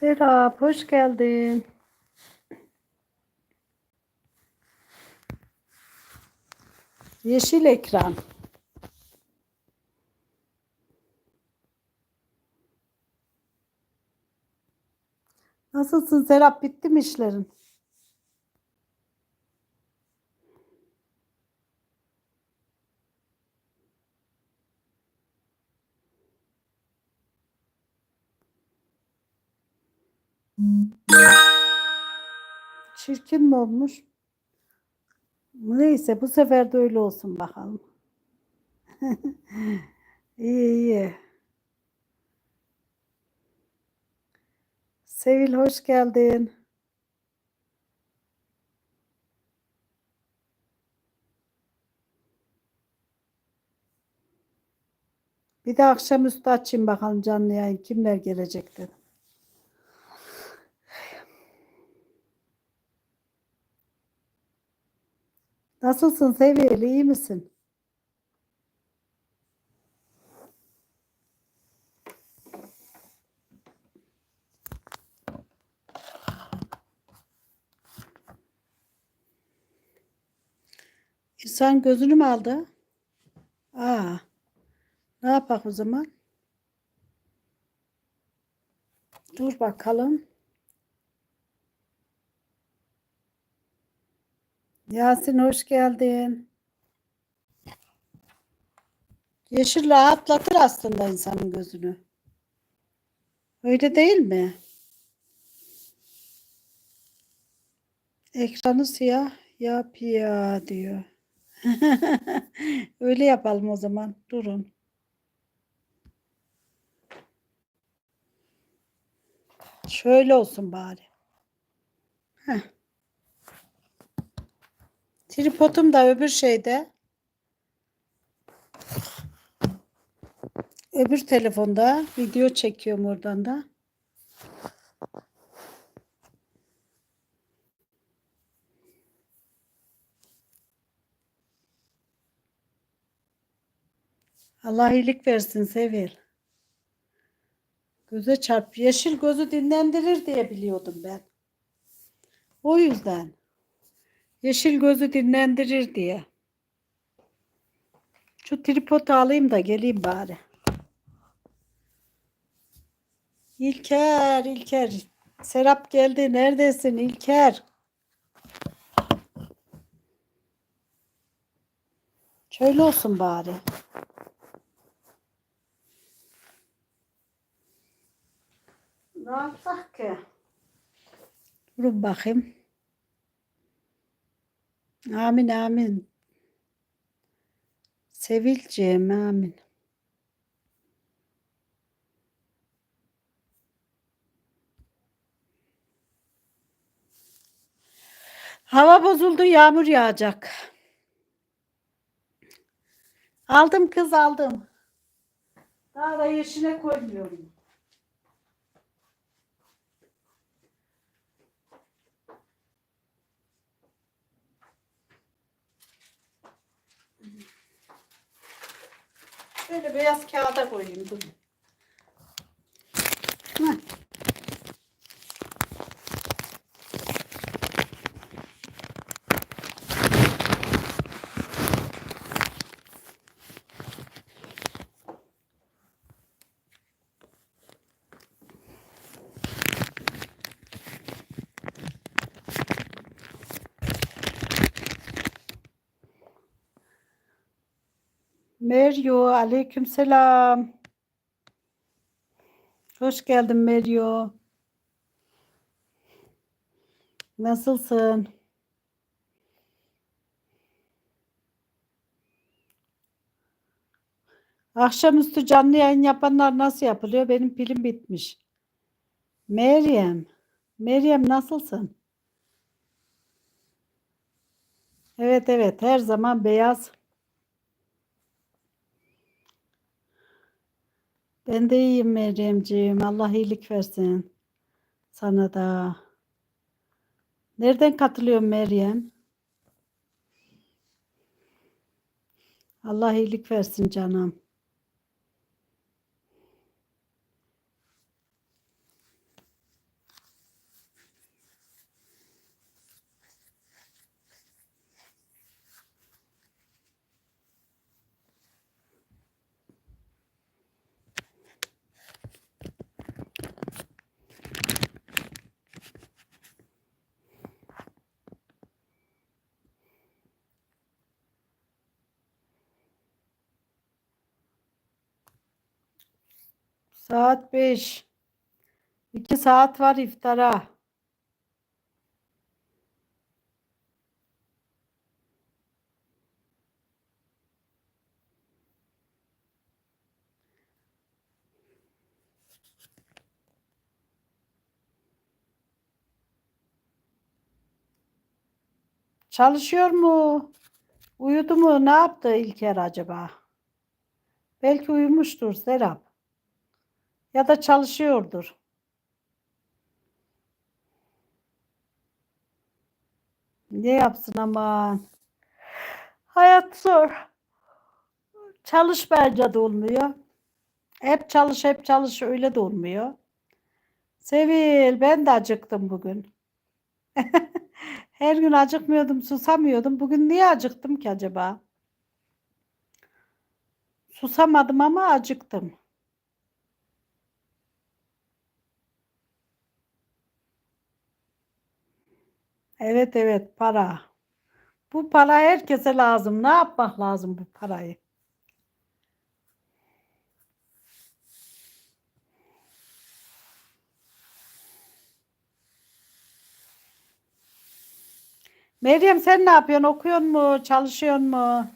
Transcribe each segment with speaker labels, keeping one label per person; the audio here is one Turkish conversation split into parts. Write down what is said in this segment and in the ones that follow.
Speaker 1: Serap hoş geldin. Yeşil ekran. Nasılsın Serap? Bitti mi işlerin? Çirkin mi olmuş? Neyse bu sefer de öyle olsun bakalım. İyi iyi. Sevil hoş geldin. Bir de akşamüstü açayım bakalım canlı yayın kimler gelecek dedim. Nasılsın Sevil? İyi misin? İnsan gözünü mü aldı? Aa, ne yapak o zaman? Dur bakalım. Yasin hoş geldin. Yeşil rahatlatır aslında insanın gözünü. Öyle değil mi? Ekranı siyah yap ya diyor. Öyle yapalım o zaman. Durun. Şöyle olsun bari. Heh. Tripodum da öbür şeyde. Öbür telefonda video çekiyorum oradan da. Allah iyilik versin Sevil. Göze çarp. Yeşil gözü dinlendirir diye biliyordum ben. O yüzden. Yeşil gözü dinlendirir diye. Şu tripodu alayım da geleyim bari. İlker, İlker. Serap geldi. Neredesin İlker? Şöyle olsun bari. Ne yapsak ki? Durun bakayım. Amin amin. Sevilciğim amin. Hava bozuldu, yağmur yağacak. Aldım kız aldım. Daha da yeşile koymuyorum. Şöyle beyaz kağıda koyayım. Heh. Meryo, aleykümselam. Hoş geldin Meryo. Nasılsın? Akşamüstü canlı yayın yapanlar nasıl yapılıyor? Benim pilim bitmiş. Meryem. Meryem nasılsın? Evet evet her zaman beyaz. Ben de iyiyim Meryemciğim. Allah iyilik versin. Sana da. Nereden katılıyorsun Meryem? Allah iyilik versin canım. Saat 5. 2 saat var iftara. Çalışıyor mu? Uyudu mu? Ne yaptı İlker acaba? Belki uyumuştur Serap. Ya da çalışıyordur. Ne yapsın aman. Hayat zor. Çalış bence de olmuyor. Hep çalış hep çalış öyle de olmuyor. Sevil ben de acıktım bugün. Her gün acıkmıyordum, susamıyordum. Bugün niye acıktım ki acaba? Susamadım ama acıktım. Evet evet para. Bu para herkese lazım. Ne yapmak lazım bu parayı? Meryem sen ne yapıyorsun? Okuyor mu? Çalışıyor mu?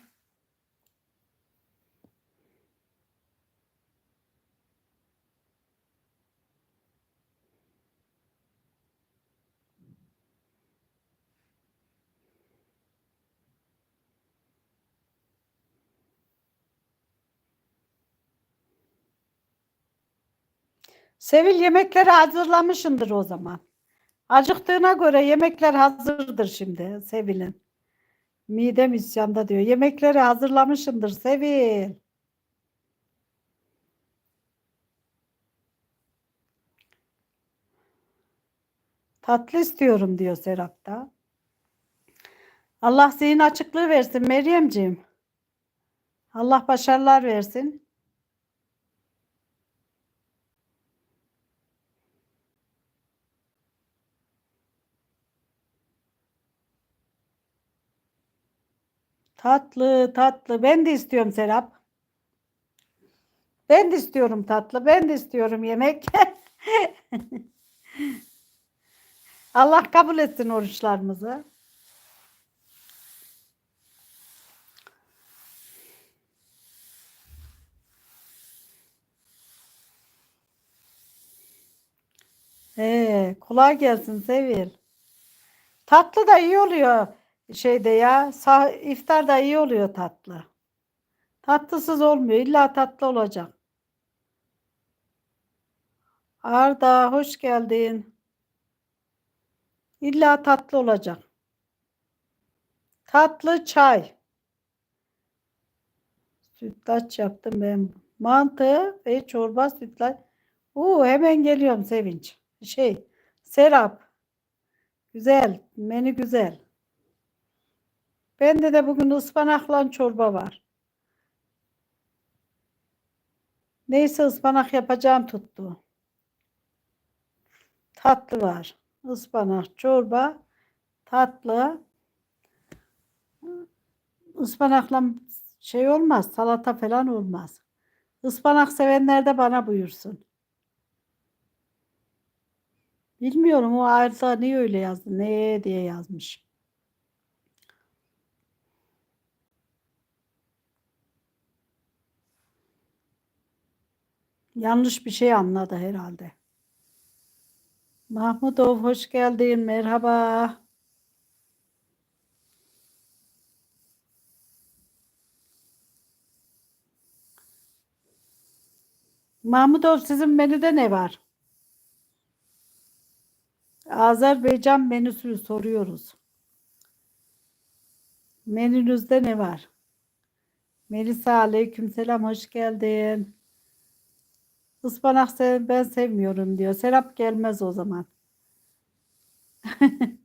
Speaker 1: Sevil yemekleri hazırlamışındır o zaman. Acıktığına göre yemekler hazırdır şimdi Sevil'in. Midem isyanda diyor. Yemekleri hazırlamışındır Sevil. Tatlı istiyorum diyor Serap da. Allah zihin açıklığı versin Meryemciğim. Allah başarılar versin. Tatlı tatlı. Ben de istiyorum Serap. Ben de istiyorum tatlı. Ben de istiyorum yemek. Allah kabul etsin oruçlarımızı. He, kolay gelsin Sevil. Tatlı da iyi oluyor şeyde ya. Sah iftar da iyi oluyor tatlı. Tatlısız olmuyor. İlla tatlı olacak. Arda hoş geldin. İlla tatlı olacak. Tatlı çay. Sütlaç yaptım ben. Mantı ve çorba sütlaç. Oo, hemen geliyorum Sevinç. Şey, Serap. Güzel. Menü güzel. Bende de bugün ıspanakla çorba var. Neyse ıspanak yapacağım tuttu. Tatlı var. Ispanak, çorba, tatlı. Ispanakla şey olmaz, salata falan olmaz. Ispanak sevenler de bana buyursun. Bilmiyorum o ayrıca niye öyle yazdı, ne diye yazmış. Yanlış bir şey anladı herhalde. Mahmudov hoş geldin. Merhaba. Mahmudov sizin menüde ne var? Azerbaycan menüsünü soruyoruz. Menünüzde ne var? Melisa aleykümselam hoş geldin. Ispanak sev ben sevmiyorum diyor. Serap gelmez o zaman.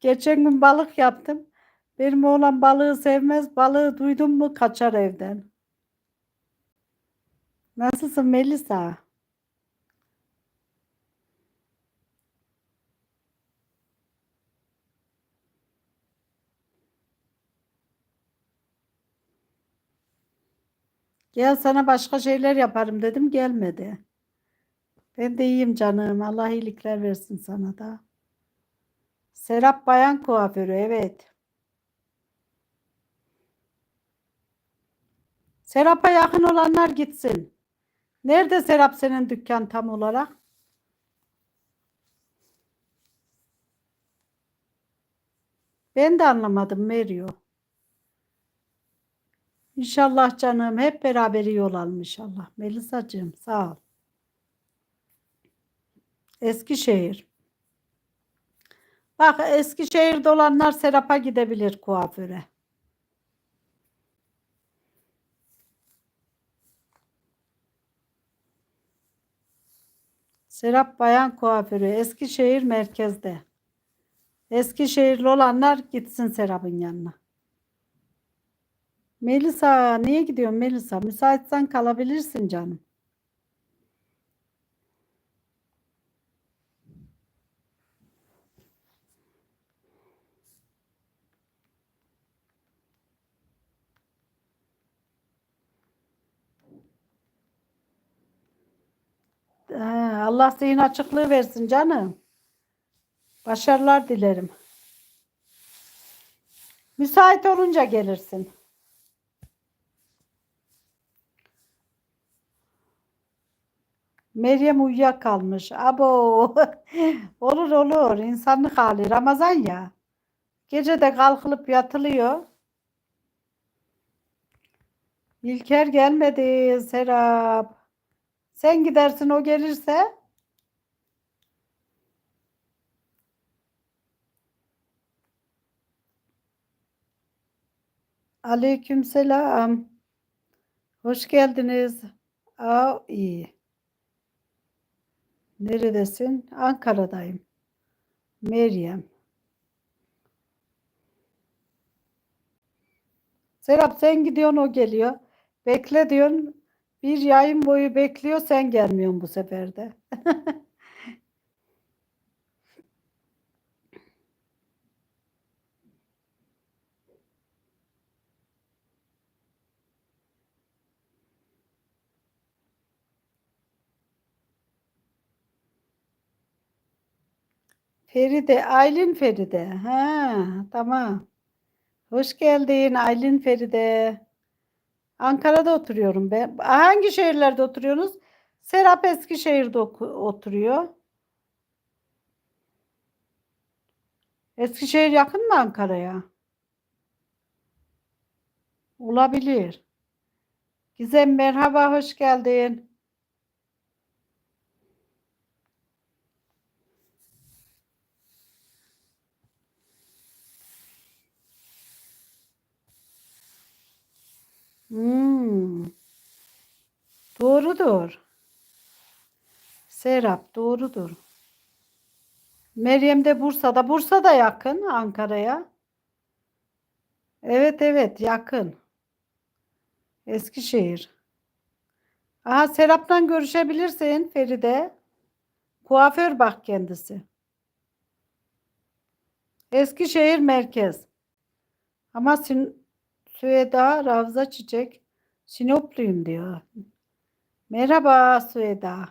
Speaker 1: Geçen gün balık yaptım. Benim oğlan balığı sevmez. Balığı duydum mu kaçar evden. Nasılsın Melisa? Gel sana başka şeyler yaparım dedim gelmedi. Ben de iyiyim canım. Allah iyilikler versin sana da. Serap Bayan Kuaförü evet. Serap'a yakın olanlar gitsin. Nerede Serap senin dükkan tam olarak? Ben de anlamadım Merio. İnşallah canım hep beraber iyi olalım inşallah. Melisacığım sağ ol. Eskişehir. Bak Eskişehir'de olanlar Serap'a gidebilir kuaföre. Serap Bayan Kuaförü Eskişehir merkezde. Eskişehirli olanlar gitsin Serap'ın yanına. Melisa niye gidiyorsun Melisa? Müsaitsen kalabilirsin canım. Allah zihin açıklığı versin canım. Başarılar dilerim. Müsait olunca gelirsin. Meryem uyuyakalmış. Abo. olur olur. İnsanlık hali. Ramazan ya. Gece de kalkılıp yatılıyor. İlker gelmedi Serap. Sen gidersin o gelirse. Aleykümselam. Hoş geldiniz. Aa, iyi. Neredesin? Ankara'dayım. Meryem. Serap sen gidiyorsun o geliyor. Bekle diyorsun. Bir yayın boyu bekliyor sen gelmiyorsun bu sefer de. Feride, Aylin Feride. Ha, tamam. Hoş geldin Aylin Feride. Ankara'da oturuyorum ben. Hangi şehirlerde oturuyorsunuz? Serap Eskişehir'de oturuyor. Eskişehir yakın mı Ankara'ya? Olabilir. Gizem merhaba, hoş geldin. Doğrudur. Serap doğrudur. Meryem de Bursa'da. Bursa'da yakın Ankara'ya. Evet evet yakın. Eskişehir. Aha Serap'tan görüşebilirsin Feride. Kuaför bak kendisi. Eskişehir merkez. Ama Sin Süheda Ravza Çiçek Sinopluyum diyor. Merhaba Süheda.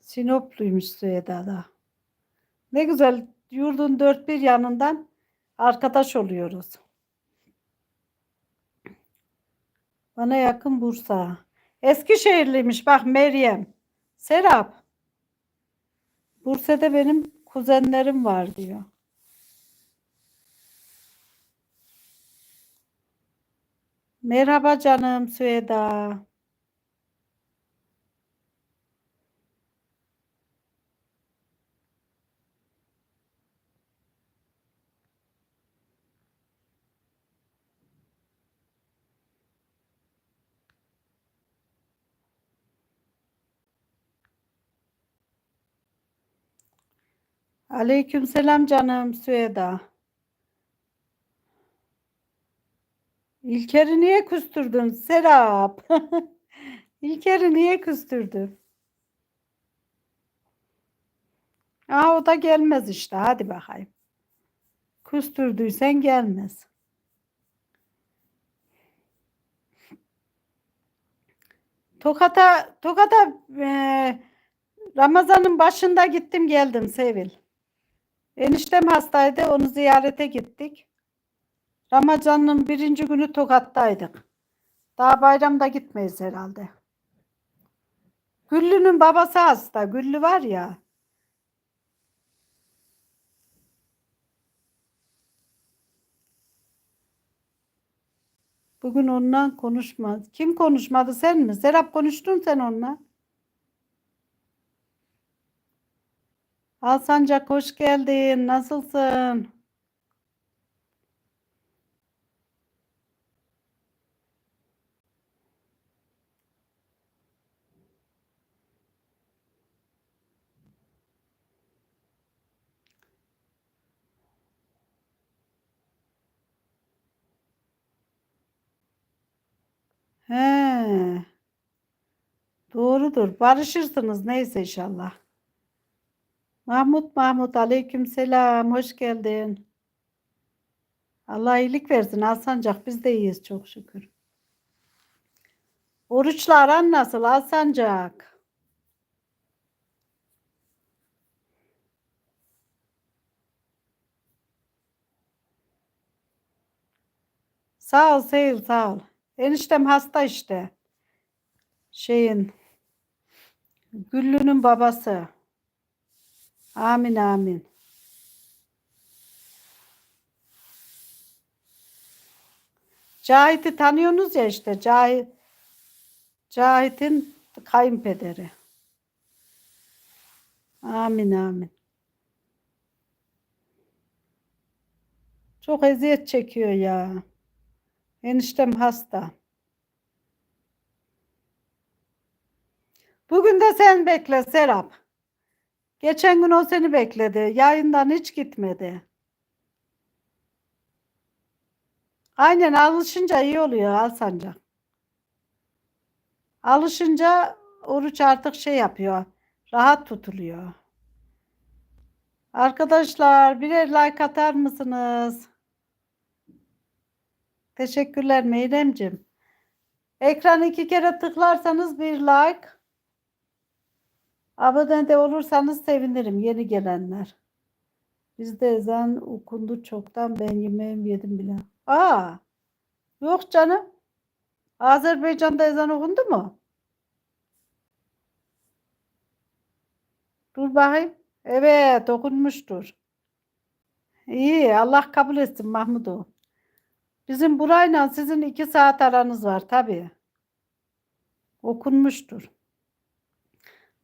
Speaker 1: Sinopluymuş Süheda da. Ne güzel yurdun dört bir yanından arkadaş oluyoruz. Bana yakın Bursa. Eskişehirliymiş bak Meryem. Serap. Bursa'da benim kuzenlerim var diyor. Merhaba canım Süheda. Aleykümselam canım Süheda. İlker'i niye küstürdün Serap? İlker'i niye küstürdün? Aa, o da gelmez işte. Hadi bakayım. Küstürdüysen gelmez. Tokat'a Tokat'a eee, Ramazan'ın başında gittim geldim Sevil. Eniştem hastaydı onu ziyarete gittik. Ramazan'ın birinci günü Tokat'taydık. Daha bayramda gitmeyiz herhalde. Güllü'nün babası hasta. Güllü var ya. Bugün onunla konuşmaz. Kim konuşmadı sen mi? Serap konuştun sen onunla. Alsancak hoş geldin. Nasılsın? He. Doğrudur. Barışırsınız neyse inşallah. Mahmut Mahmut aleyküm selam. Hoş geldin. Allah iyilik versin Alsancak. Biz de iyiyiz çok şükür. Oruçla aran nasıl Alsancak? Sağ ol Seyil sağ ol. Eniştem hasta işte. Şeyin Güllü'nün babası. Amin amin. Cahit'i tanıyorsunuz ya işte. Cahit, Cahit'in kayınpederi. Amin amin. Çok eziyet çekiyor ya. Eniştem hasta. Bugün de sen bekle Serap. Geçen gün o seni bekledi. Yayından hiç gitmedi. Aynen alışınca iyi oluyor Alsancak. Alışınca oruç artık şey yapıyor. Rahat tutuluyor. Arkadaşlar birer like atar mısınız? Teşekkürler Meyremcim. Ekranı iki kere tıklarsanız bir like. Abone de olursanız sevinirim yeni gelenler. Bizde ezan okundu çoktan ben yemeğimi yedim bile. Aa, yok canım. Azerbaycan'da ezan okundu mu? Dur bakayım. Evet okunmuştur. İyi Allah kabul etsin Mahmut'u. Bizim burayla sizin iki saat aranız var tabii. Okunmuştur.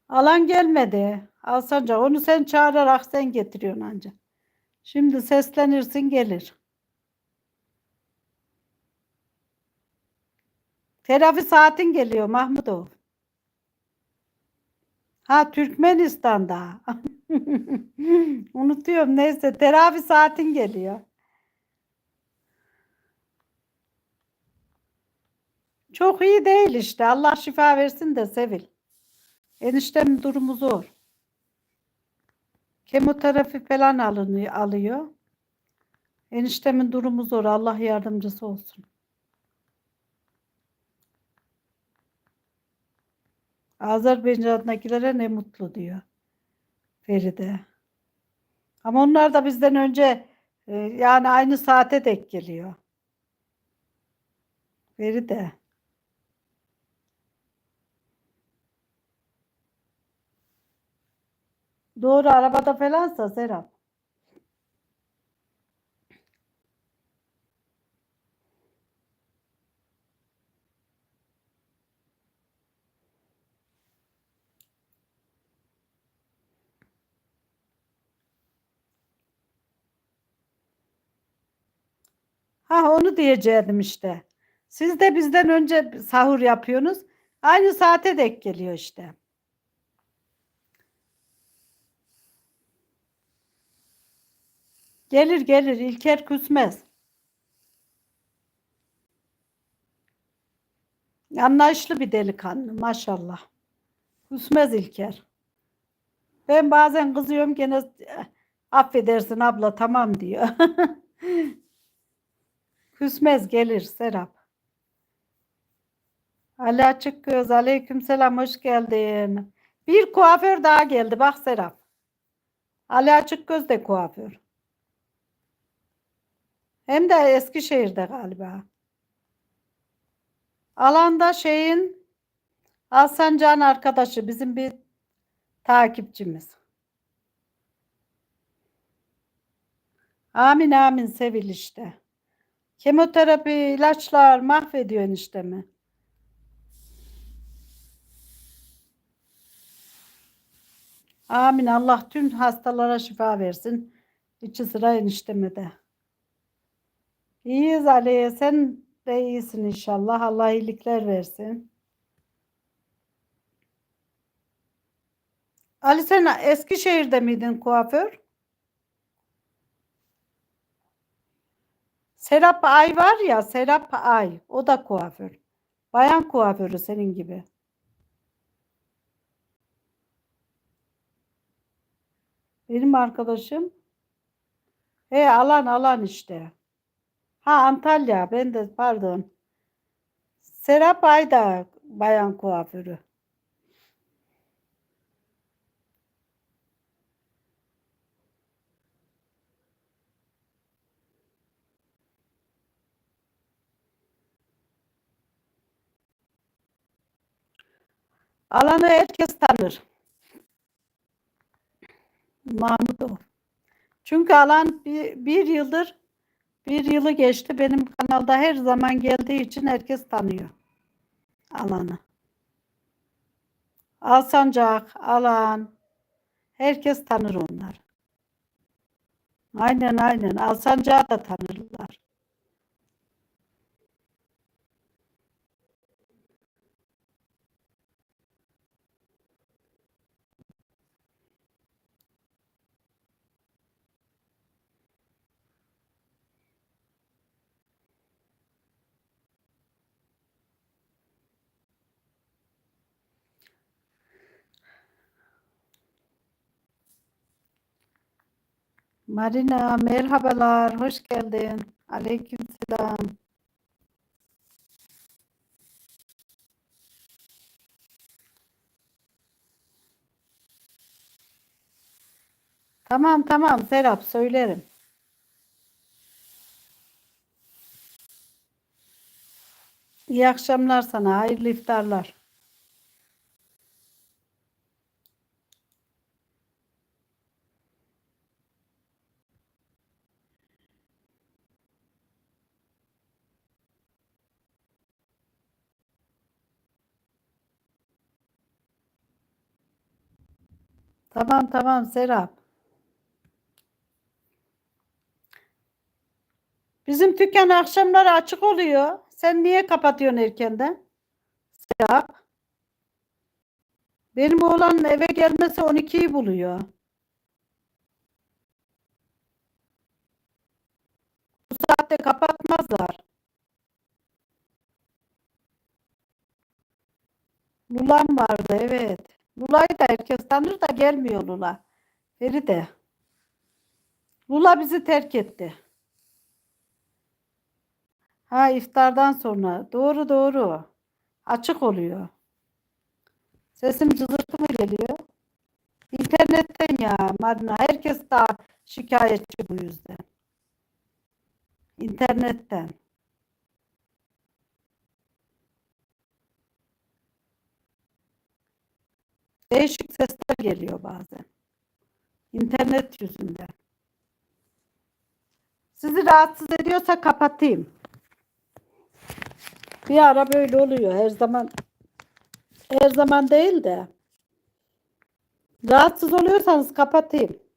Speaker 1: Alan gelmedi. Alsanca onu sen çağırarak sen getiriyorsun anca. Şimdi seslenirsin gelir. Terafi saatin geliyor Mahmutov. Ha Türkmenistan'da. Unutuyorum neyse terafi saatin geliyor. Çok iyi değil işte. Allah şifa versin de Sevil. Eniştemin durumu zor. Kemoterapi falan alınıyor, alıyor. Eniştemin durumu zor. Allah yardımcısı olsun. Azerbaycan'dakilere ne mutlu diyor Feride. Ama onlar da bizden önce e, yani aynı saate denk geliyor. Feride. Doğru arabada falansa Serap. Ha onu diyecektim işte. Siz de bizden önce sahur yapıyorsunuz. Aynı saate denk geliyor işte. Gelir gelir İlker küsmez. Anlayışlı bir delikanlı maşallah. Küsmez İlker. Ben bazen kızıyorum gene "Eh, affedersin abla tamam diyor. Küsmez gelir Serap. Ali Açık Göz, aleykümselam, hoş geldin. Bir kuaför daha geldi, bak Serap. Ali Açık Göz de kuaför. Hem de Eskişehir'de galiba. Alanda şeyin Hasan Can arkadaşı, bizim bir takipçimiz. Amin amin Sevil işte. Kemoterapi, ilaçlar mahvediyor eniştemi. Amin. Allah tüm hastalara şifa versin. İçi sıra enişteme de. İyiyiz Ali. Sen de iyisin inşallah. Allah iyilikler versin. Ali sen Eskişehir'de miydin kuaför? Serap Ay var ya Serap Ay. O da kuaför. Bayan kuaförü senin gibi. Benim arkadaşım. He alan alan işte. Ha Antalya. Ben de pardon. Serap Ay da bayan kuaförü. Alanı herkes tanır. Mahmutov. Çünkü alan bir, bir yıldır bir yılı geçti. Benim kanalda her zaman geldiği için herkes tanıyor alanı. Alsancak, alan herkes tanır onlar. Aynen aynen. Alsancak'ı da tanırlar. Marina merhabalar, hoş geldin. Aleykümselam. Tamam tamam Serap söylerim. İyi akşamlar sana, hayırlı iftarlar. Tamam tamam Serap. Bizim dükkan akşamları açık oluyor. Sen niye kapatıyorsun erkenden? Serap. Benim oğlan eve gelmesi 12'yi buluyor. Bu saatte kapatmazlar. Lulam vardı evet. Lula'yı da herkes tanır da gelmiyor Lula. Feride. Lula bizi terk etti. Ha iftardan sonra. Doğru doğru. Açık oluyor. Sesim cızırtı mı geliyor? İnternetten ya Marina. Herkes daha şikayetçi bu yüzden. İnternetten. Değişik sesler geliyor bazen. İnternet yüzünden. Sizi rahatsız ediyorsa kapatayım. Bir ara böyle oluyor. Her zaman her zaman değil de. Rahatsız oluyorsanız kapatayım.